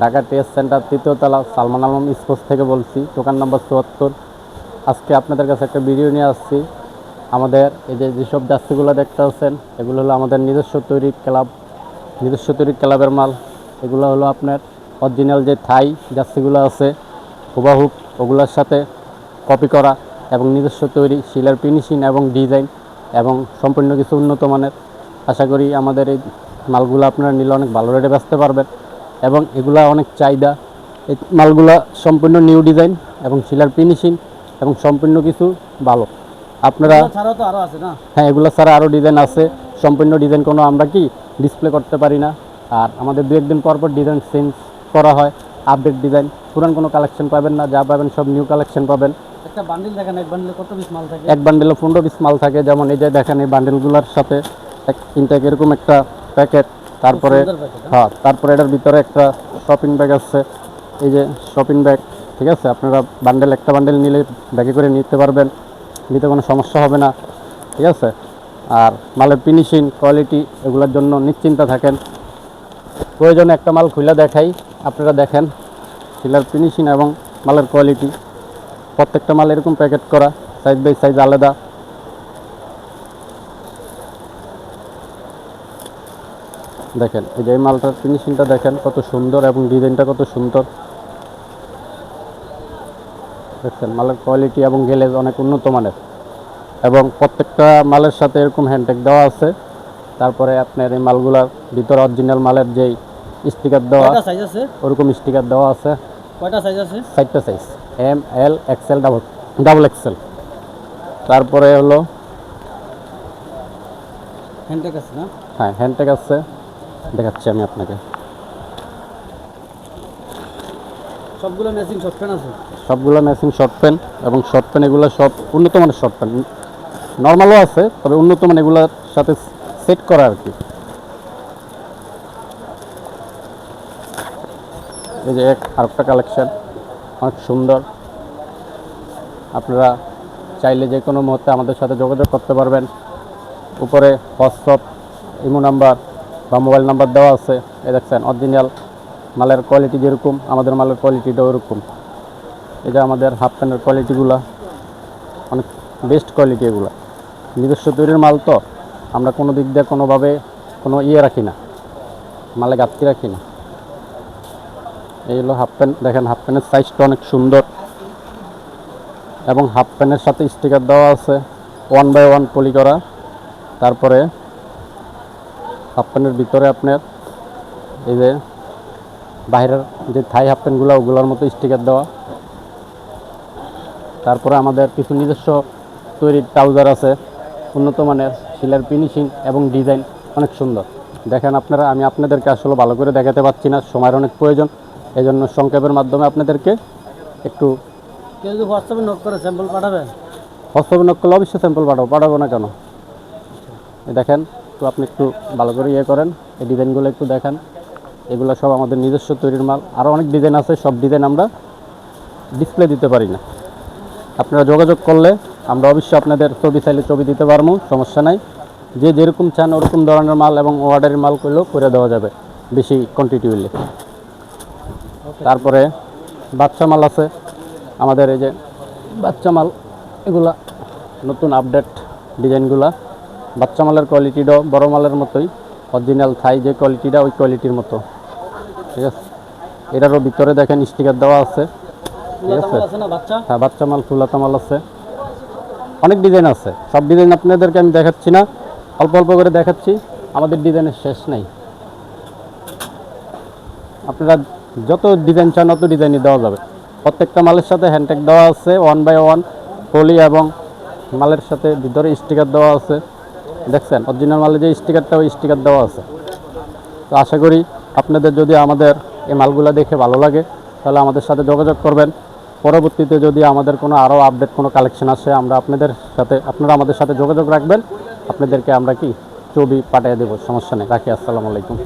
Dhaka test centre তৃতীয়তলা Salman Alam sports থেকে বলছি, দোকান নম্বর চুয়াত্তর। আজকে আপনাদের কাছে একটা ভিডিও নিয়ে আসছি। আমাদের এই যে যেসব জার্সিগুলো দেখতে পাচ্ছেন এগুলো হলো আমাদের নিজস্ব তৈরি ক্লাব, নিজস্ব তৈরি ক্লাবের মাল। এগুলো হলো আপনার অরিজিনাল যে থাই জার্সিগুলো আছে, হুবাহুব, ওগুলোর সাথে কপি করা এবং নিজস্ব তৈরি শিলার ফিনিশিং এবং ডিজাইন এবং সম্পূর্ণ কিছু উন্নত মানের। আশা করি আমাদের এই মালগুলো আপনারা নিলে অনেক ভালো রেটে বেচতে পারবেন। এবং এগুলা অনেক চাহিদা। এই মালগুলা সম্পূর্ণ নিউ ডিজাইন এবং শিলার ফিনিশিং এবং সম্পূর্ণ কিছু ভালো। আপনারা ছাড়াও তো আরও আছে না? হ্যাঁ এগুলো ছাড়া আরও ডিজাইন আছে। সম্পূর্ণ ডিজাইন কোনো আমরা কি ডিসপ্লে করতে পারি না। আর আমাদের দু একদিন পর পর ডিজাইন চেঞ্জ করা হয় আপডেট ডিজাইন পুরান কোনো কালেকশন পাবেন না যা পাবেন সব নিউ কালেকশন পাবেন। একটা বান্ডিল দেখেন এক বান্ডিলে কত পিস মাল থাকে? এক বান্ডেলে পনেরো পিস মাল থাকে। যেমন এই যে দেখেন এই বান্ডেলগুলোর সাথে এক এরকম একটা প্যাকেট তারপরে হ্যাঁ? তারপরে এটার ভিতরে একটা শপিং ব্যাগ আছে। এই যে শপিং ব্যাগ ঠিক আছে? আপনারা বান্ডেল একটা বান্ডেল নিলে ব্যাগে করে নিতে পারবেন নিতে কোনো সমস্যা হবে না ঠিক আছে? আর মালের ফিনিশিং কোয়ালিটি এগুলোর জন্য নিশ্চিন্তা থাকেন। প্রয়োজনে একটা মাল খুলে দেখাই আপনারা দেখেন শিলার ফিনিশিং এবং মালের কোয়ালিটি প্রত্যেকটা মাল এরকম প্যাকেট করা সাইজ বাই সাইজ আলাদা। দেখেন এই যে এই মালটার ফিনিশিংটা দেখেন কত সুন্দর এবং ডিজাইনটা কত সুন্দর। দেখছেন মালের কোয়ালিটি এবং গেলেজ অনেক উন্নত মানের। এবং প্রত্যেকটা মালের সাথে এরকম হ্যান্ডটেক দেওয়া আছে। তারপরে আপনার এই মালগুলার ভিতরে অরিজিনাল মালের যেই স্টিকার দেওয়া সাইজ আছে? ওরকম স্টিকার দেওয়া আছে। কয়টা সাইজ আছে? চারটা size M L XL double double XL তারপরে হলো হ্যান্ডটেক আছে না? হ্যাঁ হ্যান্ডটেক আছে। দেখাচ্ছি আমি আপনাকে। সবগুলো ম্যাচিং শর্ট প্যান্ট আছে? সবগুলো ম্যাচিং শর্ট প্যান্ট এবং শর্ট প্যান্ট এগুলো সব উন্নত মানের শর্ট প্যান্ট নর্মালও আছে তবে উন্নত মান এগুলোর সাথে সেট করা আর কি। এই যে এক আরেকটা কালেকশন অনেক সুন্দর। আপনারা চাইলে যে কোনো মুহূর্তে আমাদের সাথে যোগাযোগ করতে পারবেন। উপরে হোয়াটসঅ্যাপ ইমো নাম্বার বা মোবাইল নাম্বার দেওয়া আছে। এ দেখছেন অরিজিনাল মালের কোয়ালিটি যেরকম, আমাদের মালের কোয়ালিটিটাও ওরকম এটা আমাদের হাফ প্যান্টের কোয়ালিটিগুলো অনেক বেস্ট কোয়ালিটি এগুলো। নিজস্ব তৈরির মাল তো, আমরা কোনো দিক দিয়ে কোনোভাবে কোনো ইয়ে রাখি না। মালে ঘাটতি রাখি না। এই হলো হাফ প্যান্ট দেখেন হাফ প্যান্টের সাইজটা অনেক সুন্দর। এবং হাফ প্যান্টের সাথে স্টিকার দেওয়া আছে ওয়ান বাই ওয়ান পলি করা। তারপরে হাফ প্যান্টের ভিতরে আপনার এই যে বাইরের যে থাই হাফ প্যান্টগুলো ওগুলোর মতো স্টিকার দেওয়া। তারপরে আমাদের কিছু নিজস্ব তৈরি ট্রাউজার আছে। উন্নত মানের শিলার ফিনিশিং এবং ডিজাইন অনেক সুন্দর। দেখেন আপনারা আমি আপনাদেরকে আসলে ভালো করে দেখাতে পাচ্ছি না সময়ের অনেক প্রয়োজন। এই জন্য সংক্ষেপের মাধ্যমে আপনাদেরকে একটু কেউ যদি হোয়াটসঅ্যাপে নোট করে স্যাম্পল পাঠাবেন? হস্তবে নক করলে অবশ্যই স্যাম্পল পাঠাবো। পাঠাবো না কেন? দেখেন আপনি একটু ভালো করে ইয়ে করেন, এই ডিজাইনগুলো একটু দেখান। এগুলো সব আমাদের নিজস্ব তৈরির মাল। আরও অনেক ডিজাইন আছে, সব ডিজাইন আমরা ডিসপ্লে দিতে পারি না। আপনারা যোগাযোগ করলে আমরা অবশ্যই আপনাদের ছবি চাইলে ছবি দিতে পারব, সমস্যা নাই। যে যেরকম চান ওরকম ধরনের মাল এবং অর্ডারের মাল করলেও করে দেওয়া যাবে, বেশি কোয়ান্টিটি হইলে। তারপরে বাচ্চা মাল আছে, আমাদের এই যে বাচ্চা মাল, এগুলা নতুন আপডেট ডিজাইনগুলা। বাচ্চা মালের কোয়ালিটিটাও বড় মালের মতোই অরিজিনাল থাই যে কোয়ালিটিটা ওই কোয়ালিটির মতো। ঠিক আছে? এটারও ভিতরে দেখেন স্টিকার দেওয়া আছে। ঠিক আছে? বাচ্চা? হ্যাঁ বাচ্চা মাল ফুলাতা মাল আছে। অনেক ডিজাইন আছে। সব ডিজাইন আপনাদেরকে আমি দেখাচ্ছি না। অল্প অল্প করে দেখাচ্ছি। আমাদের ডিজাইনের শেষ নেই। আপনারা যত ডিজাইন চান অত ডিজাইনই দেওয়া যাবে। প্রত্যেকটা মালের সাথে হ্যান্ডটেক দেওয়া আছে ওয়ান বাই ওয়ান পলি এবং মালের সাথে ভিতরে স্টিকার দেওয়া আছে। দেখছেন অরিজিনাল মালের যে স্টিকারটা ওই স্টিকার দেওয়া আছে। তো আশা করি আপনাদের যদি আমাদের এই মালগুলো দেখে ভালো লাগে, তাহলে আমাদের সাথে যোগাযোগ করবেন। পরবর্তীতে যদি আমাদের কোনো আরও আপডেট কোনো কালেকশন আসে, আমরা আপনাদের সাথে, আপনারা আমাদের সাথে যোগাযোগ রাখবেন। আপনাদেরকে আমরা কি ছবি পাঠিয়ে দেবো, সমস্যা নেই। রাখি, আসসালামু আলাইকুম।